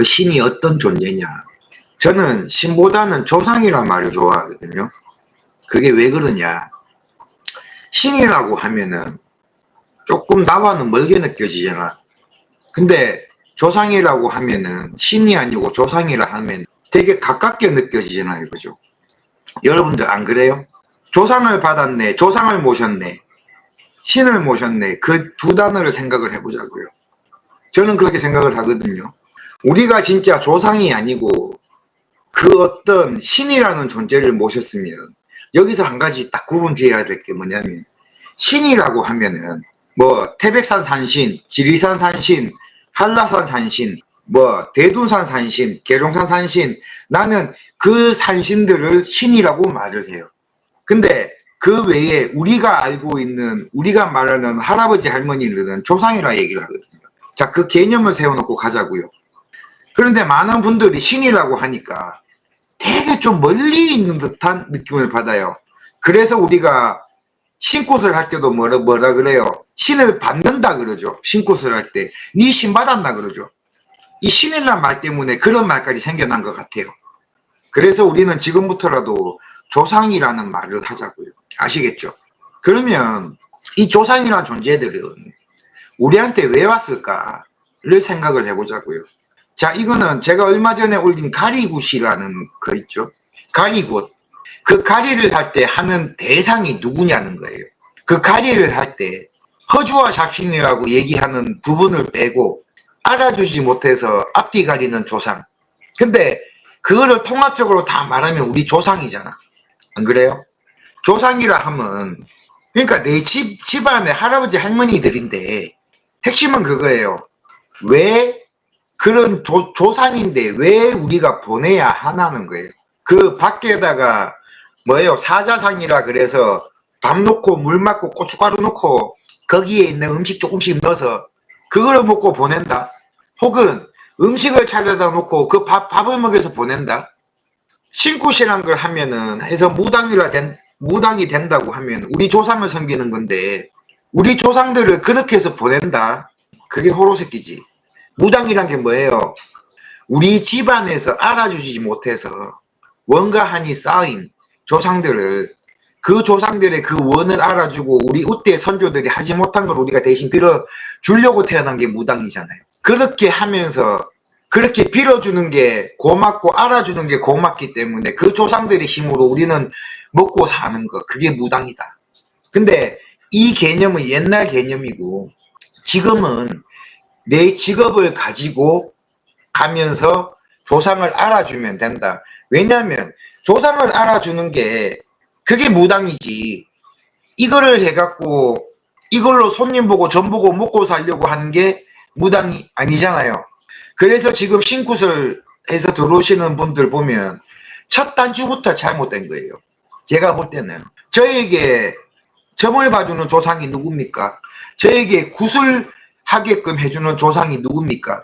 그 신이 어떤 존재냐. 저는 신보다는 조상이란 말을 좋아하거든요. 그게 왜 그러냐. 신이라고 하면은 조금 나와는 멀게 느껴지잖아. 근데 조상이라고 하면은 신이 아니고 조상이라 하면 되게 가깝게 느껴지잖아요. 그죠? 여러분들 안 그래요? 조상을 받았네, 조상을 모셨네, 신을 모셨네. 그 두 단어를 생각을 해보자고요. 저는 그렇게 생각을 하거든요. 우리가 진짜 조상이 아니고 그 어떤 신이라는 존재를 모셨으면 여기서 한 가지 딱 구분 지어야 될 게 뭐냐면 신이라고 하면은 뭐 태백산 산신, 지리산 산신, 한라산 산신, 뭐 대둔산 산신, 계룡산 산신 나는 그 산신들을 신이라고 말을 해요. 근데 그 외에 우리가 알고 있는 우리가 말하는 할아버지 할머니들은 조상이라 얘기를 하거든요. 자, 그 개념을 세워놓고 가자고요. 그런데 많은 분들이 신이라고 하니까 되게 좀 멀리 있는 듯한 느낌을 받아요. 그래서 우리가 신굿을 할 때도 뭐라, 뭐라 그래요? 신을 받는다 그러죠. 신굿을 할 때. 니신 받았나 그러죠. 이 신이란 말 때문에 그런 말까지 생겨난 것 같아요. 그래서 우리는 지금부터라도 조상이라는 말을 하자고요. 아시겠죠? 그러면 이 조상이라는 존재들은 우리한테 왜 왔을까를 생각을 해보자고요. 자, 이거는 제가 얼마 전에 올린 가리굿이라는 거 있죠. 가리굿. 그 가리를 할 때 하는 대상이 누구냐는 거예요. 그 가리를 할 때 허주와 잡신이라고 얘기하는 부분을 빼고 알아주지 못해서 앞뒤 가리는 조상. 근데 그거를 통합적으로 다 말하면 우리 조상이잖아. 안 그래요? 조상이라 하면 그러니까 내 집 집안의 할아버지 할머니들인데 핵심은 그거예요. 왜 그런 조, 조상인데 왜 우리가 보내야 하나는 거예요. 그 밖에다가 뭐예요 사자상이라 그래서 밥 넣고 물 맞고 고춧가루 넣고 거기에 있는 음식 조금씩 넣어서 그거를 먹고 보낸다. 혹은 음식을 차려다 놓고 그 밥, 밥을 먹여서 보낸다. 신굿이란 걸 하면은 해서 무당이라 된, 무당이 된다고 하면 우리 조상을 섬기는 건데 우리 조상들을 그렇게 해서 보낸다. 그게 호로새끼지. 무당이란 게 뭐예요? 우리 집안에서 알아주지 못해서 원과 한이 쌓인 조상들을 그 조상들의 그 원을 알아주고 우리 우대 선조들이 하지 못한 걸 우리가 대신 빌어 주려고 태어난 게 무당이잖아요. 그렇게 하면서 그렇게 빌어주는 게 고맙고 알아주는 게 고맙기 때문에 그 조상들의 힘으로 우리는 먹고 사는 거 그게 무당이다. 근데 이 개념은 옛날 개념이고 지금은 내 직업을 가지고 가면서 조상을 알아주면 된다. 왜냐하면 조상을 알아주는 게 그게 무당이지. 이거를 해갖고 이걸로 손님 보고 전 보고 먹고 살려고 하는 게 무당이 아니잖아요. 그래서 지금 신굿을 해서 들어오시는 분들 보면 첫 단추부터 잘못된 거예요. 제가 볼 때는 저에게 점을 봐주는 조상이 누굽니까? 저에게 굿을 하게끔 해주는 조상이 누굽니까?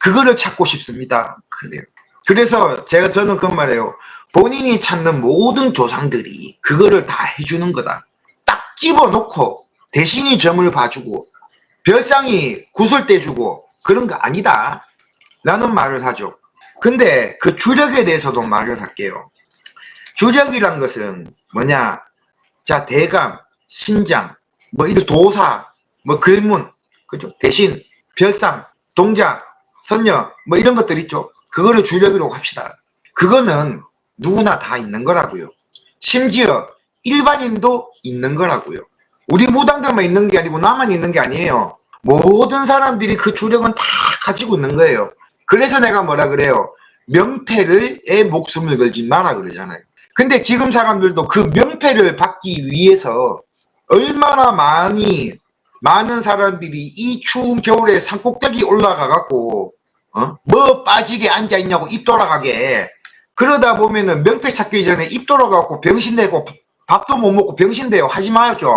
그거를 찾고 싶습니다. 그래요. 그래서 제가 저는 그 말이에요. 본인이 찾는 모든 조상들이 그거를 다 해주는 거다. 딱 집어놓고 대신이 점을 봐주고 별상이 굿을 떼주고 그런 거 아니다. 라는 말을 하죠. 근데 그 주력에 대해서도 말을 할게요. 주력이란 것은 뭐냐? 자, 대감, 신장, 뭐, 이 도사, 뭐, 글문, 그죠? 대신, 별상, 동자, 선녀, 뭐, 이런 것들 있죠? 그거를 주력이라고 합시다. 그거는 누구나 다 있는 거라고요. 심지어 일반인도 있는 거라고요. 우리 무당들만 있는 게 아니고 나만 있는 게 아니에요. 모든 사람들이 그 주력은 다 가지고 있는 거예요. 그래서 내가 뭐라 그래요? 명패를 의 목숨을 걸지 마라 그러잖아요. 근데 지금 사람들도 그 명패를 받기 위해서 얼마나 많이 많은 사람들이 이 추운 겨울에 산꼭대기 올라가 갖고 어? 뭐 빠지게 앉아 있냐고 입 돌아가게 그러다 보면은 명패 찾기 전에 입 돌아가고 병신되고 밥도 못 먹고 병신돼요 하지 마요 좀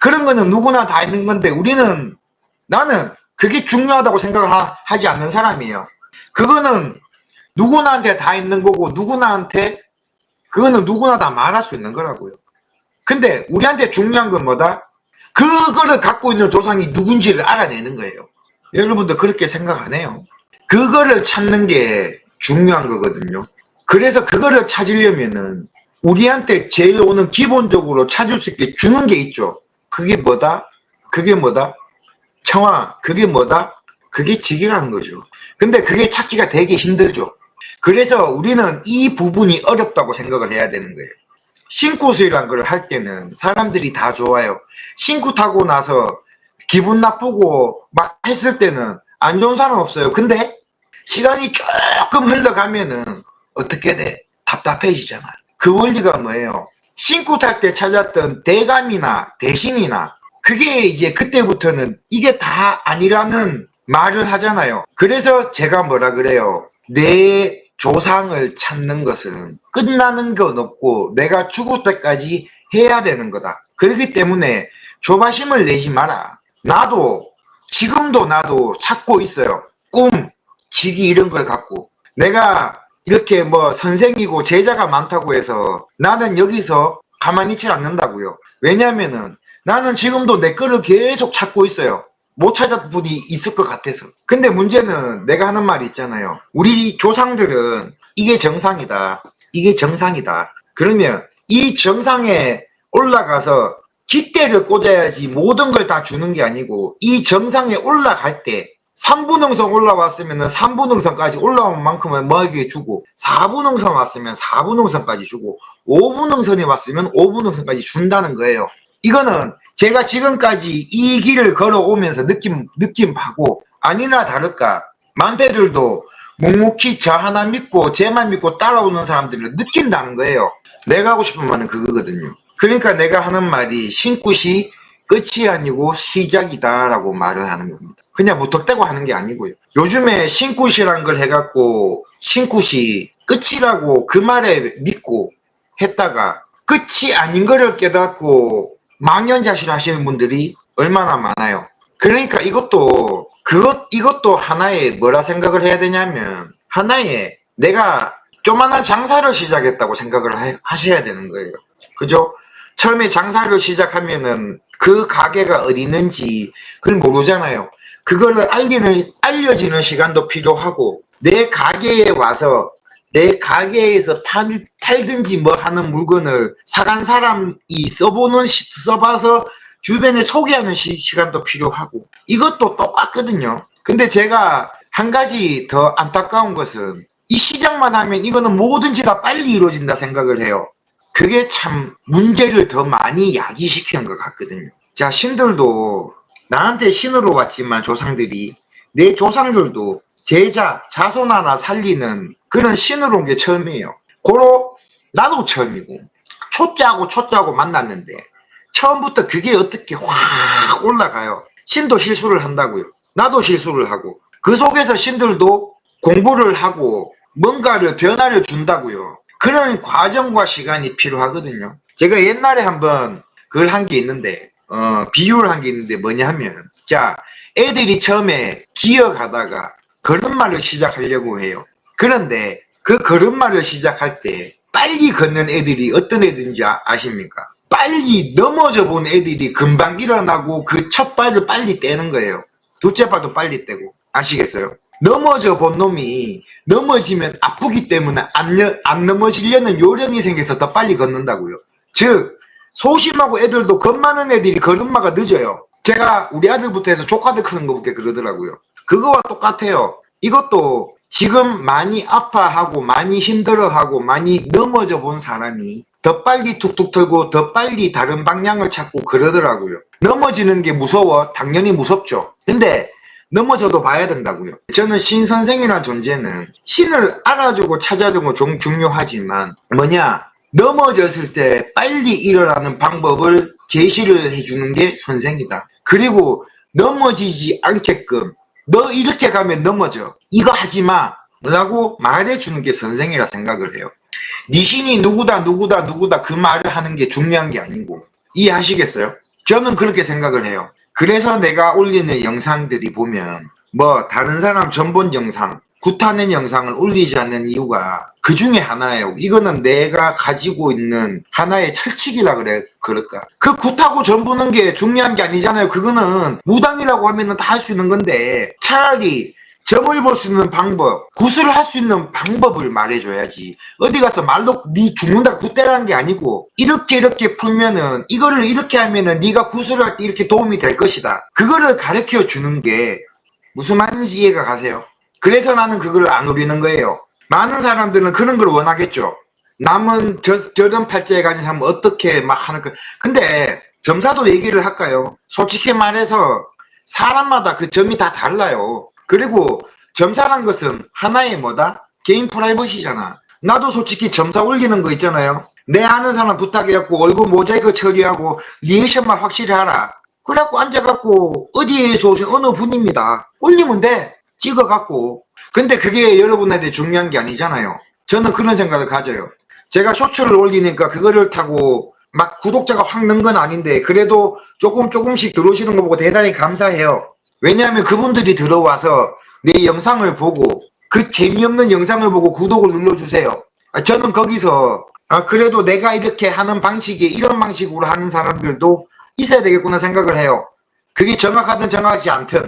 그런 거는 누구나 다 있는 건데 우리는 나는 그게 중요하다고 생각을 하, 하지 않는 사람이에요 그거는 누구나한테 다 있는 거고 누구나한테 그거는 누구나 다 말할 수 있는 거라고요. 근데 우리한테 중요한 건 뭐다? 그거를 갖고 있는 조상이 누군지를 알아내는 거예요. 여러분들 그렇게 생각 안 해요. 그거를 찾는 게 중요한 거거든요. 그래서 그거를 찾으려면은 우리한테 제일 오는 기본적으로 찾을 수 있게 주는 게 있죠. 그게 뭐다? 그게 뭐다? 청아, 그게 뭐다? 그게 직이라는 거죠. 근데 그게 찾기가 되게 힘들죠. 그래서 우리는 이 부분이 어렵다고 생각을 해야 되는 거예요. 신쿠스이란 걸 할 때는 사람들이 다 좋아요. 신쿠 타고 나서 기분 나쁘고 막 했을 때는 안 좋은 사람 없어요. 근데 시간이 조금 흘러가면은 어떻게 돼? 답답해지잖아. 그 원리가 뭐예요? 신쿠 탈 때 찾았던 대감이나 대신이나 그게 이제 그때부터는 이게 다 아니라는 말을 하잖아요. 그래서 제가 뭐라 그래요? 내 조상을 찾는 것은 끝나는 건 없고 내가 죽을 때까지 해야 되는 거다. 그렇기 때문에 조바심을 내지 마라. 나도 지금도 나도 찾고 있어요. 꿈, 직위 이런 걸 갖고 내가 이렇게 뭐 선생이고 제자가 많다고 해서 나는 여기서 가만히 있질 않는다고요. 왜냐면은 나는 지금도 내 거를 계속 찾고 있어요. 못 찾았던 분이 있을 것 같아서. 근데 문제는 내가 하는 말이 있잖아요. 우리 조상들은 이게 정상이다. 이게 정상이다. 그러면 이 정상에 올라가서 깃대를 꽂아야지 모든 걸 다 주는 게 아니고 이 정상에 올라갈 때 3분응선 올라왔으면 3분응선까지 올라온 만큼은 뭐에게 주고 4분응선 왔으면 4분응선까지 주고 5분응선이 왔으면 5분응선까지 준다는 거예요. 이거는 제가 지금까지 이 길을 걸어오면서 느낌, 느낌 하고 아니나 다를까 만패들도 묵묵히 저 하나 믿고 쟤만 믿고 따라오는 사람들을 느낀다는 거예요. 내가 하고 싶은 말은 그거거든요. 그러니까 내가 하는 말이 신굿이 끝이 아니고 시작이다라고 말을 하는 겁니다. 그냥 무턱대고 하는 게 아니고요. 요즘에 신굿이란 걸 해갖고 신굿이 끝이라고 그 말에 믿고 했다가 끝이 아닌 거를 깨닫고 망연자실 하시는 분들이 얼마나 많아요. 그러니까 이것도 그것 이것도 하나의 뭐라 생각을 해야 되냐면 하나의 내가 조만한 장사를 시작했다고 생각을 하- 하셔야 되는 거예요. 그죠? 처음에 장사를 시작하면은 그 가게가 어디 있는지 그걸 모르잖아요. 그거를 알리는 알려지는 시간도 필요하고 내 가게에 와서 내 가게에서 팔, 팔든지 뭐 하는 물건을 사간 사람이 써보는 시- 써봐서 주변에 소개하는 시, 시간도 필요하고 이것도 똑같거든요. 근데 제가 한 가지 더 안타까운 것은 이 시작만 하면 이거는 뭐든지 다 빨리 이루어진다 생각을 해요. 그게 참 문제를 더 많이 야기시키는 것 같거든요. 자, 신들도 나한테 신으로 왔지만 조상들이 내 조상들도 제자, 자손 하나 살리는 그런 신으로 온 게 처음이에요. 고로 나도 처음이고 초짜고 초짜고 만났는데 처음부터 그게 어떻게 확 올라가요. 신도 실수를 한다고요. 나도 실수를 하고 그 속에서 신들도 공부를 하고 뭔가를 변화를 준다고요. 그런 과정과 시간이 필요하거든요. 제가 옛날에 한번 그걸 한 게 있는데 어, 비유를 한 게 있는데 뭐냐 하면 자 애들이 처음에 기어가다가 걸음마를 시작하려고 해요. 그런데 그 걸음마를 시작할 때 빨리 걷는 애들이 어떤 애들인지 아- 아십니까? 빨리 넘어져 본 애들이 금방 일어나고 그 첫 발을 빨리 떼는 거예요. 둘째 발도 빨리 떼고 아시겠어요? 넘어져 본 놈이 넘어지면 아프기 때문에 안, 여- 안 넘어지려는 요령이 생겨서 더 빨리 걷는다고요. 즉 소심하고 애들도 겁 많은 애들이 걸음마가 늦어요. 제가 우리 아들부터 해서 조카들 크는 거밖에 그러더라고요. 그거와 똑같아요. 이것도 지금 많이 아파하고 많이 힘들어하고 많이 넘어져 본 사람이 더 빨리 툭툭 털고 더 빨리 다른 방향을 찾고 그러더라고요. 넘어지는 게 무서워? 당연히 무섭죠. 근데 넘어져도 봐야 된다고요. 저는 신 선생이라는 존재는 신을 알아주고 찾아주는 건좀 중요하지만 뭐냐 넘어졌을 때 빨리 일어나는 방법을 제시를 해주는 게 선생이다. 그리고 넘어지지 않게끔 너 이렇게 가면 넘어져. 이거 하지 마. 라고 말해주는 게 선생이라 생각을 해요. 니 신이 누구다 누구다 누구다 그 말을 하는 게 중요한 게 아니고 이해하시겠어요? 저는 그렇게 생각을 해요. 그래서 내가 올리는 영상들이 보면 뭐 다른 사람 전본 영상 굿하는 영상을 올리지 않는 이유가 그 중에 하나예요. 이거는 내가 가지고 있는 하나의 철칙이라 그래 그럴까? 그 굿하고 전 보는 게 중요한 게 아니잖아요. 그거는 무당이라고 하면은 다 할 수 있는 건데 차라리 점을 볼 수 있는 방법, 구슬을 할 수 있는 방법을 말해줘야지. 어디 가서 말로 네 죽는다 굿대라는 게 아니고 이렇게 이렇게 풀면은 이거를 이렇게 하면은 네가 구슬을 할 때 이렇게 도움이 될 것이다. 그거를 가르쳐 주는 게 무슨 말인지 이해가 가세요? 그래서 나는 그걸 안 누리는 거예요. 많은 사람들은 그런 걸 원하겠죠. 남은 저, 저런 팔자에 가진 사람 어떻게 막 하는 거. 근데 점사도 얘기를 할까요? 솔직히 말해서 사람마다 그 점이 다 달라요. 그리고 점사란 것은 하나의 뭐다? 개인 프라이버시잖아. 나도 솔직히 점사 올리는 거 있잖아요. 내 아는 사람 부탁해갖고 얼굴 모자이크 처리하고 리액션만 확실히 하라. 그래갖고 앉아갖고 어디에서 오신 어느 분입니다. 올리면 돼. 찍어갖고. 근데 그게 여러분한테 중요한 게 아니잖아요. 저는 그런 생각을 가져요. 제가 쇼츠를 올리니까 그거를 타고 막 구독자가 확 는 건 아닌데 그래도 조금 조금씩 들어오시는 거 보고 대단히 감사해요. 왜냐하면 그분들이 들어와서 내 영상을 보고 그 재미없는 영상을 보고 구독을 눌러주세요. 아, 저는 거기서 아, 그래도 내가 이렇게 하는 방식이 이런 방식으로 하는 사람들도 있어야 되겠구나 생각을 해요. 그게 정확하든 정확하지 않든